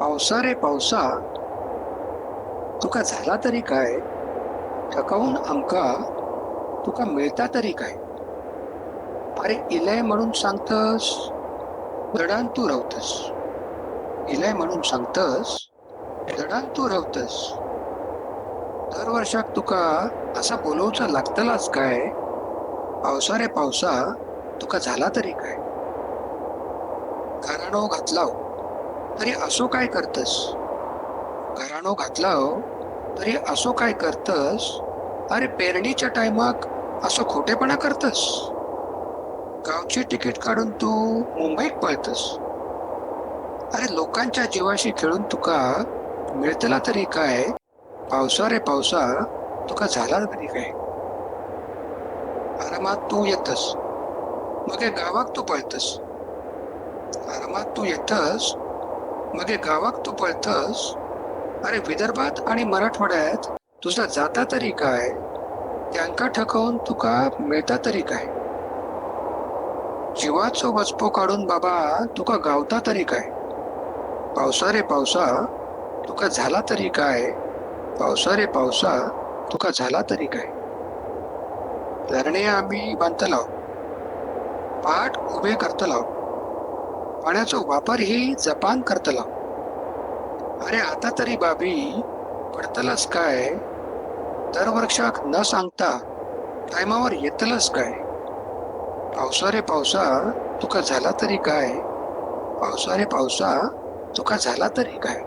पावसा रे पावसा. तुका झाला तरी काय? थकावून आमका तुका मिळता तरी काय? अरे इलय म्हणून सांगतस दडान तू रावतस. इलय म्हणून सांगतस दडान तू रावतस. दर वर्षाक तुका असा बोलवचा लागतलाच काय? पावसा रे पावसा तुका झाला तरी काय? घराणो घातलाव. तरी असो काय करतस? घराणो घातलाव हो. तरी असो काय करतस? अरे पेरणीच्या टायमाक असो खोटेपणा करतस? गावची तिकीट काढून तू मुंबईत पळतस. अरे लोकांच्या जीवाशी खेळून तुका मिळतला तरी काय? पावसा रे पावसा तुका झाला तरी काय? आरामात तू येतस. मग गावाक तू पळतस. आरामात तू येतस. मगे गावात गावाक तू पळतस? अरे विदर्भात आणि मराठवाड्यात तुझा जाता तरी काय? त्यांका ठकवून तुका मिळता तरी काय? जीवाचो वचपो काढून बाबा तुका गावता तरी काय? पावसा रे पावसा तुका झाला तरी काय? पावसा रे पावसा तुका झाला तरी काय? धरणे आम्ही बांधतलाव. पाठ उभे करतलाव. पाण्याचो वापर ही जपान करतला. अरे आता तरी बाबी पडतलच काय? दर वर्षाक न सांगता टायमावर येतलच काय? पावसा रे पावसा तुका झाला तरी काय? पावसा रे पावसा तुका झाला तरी काय?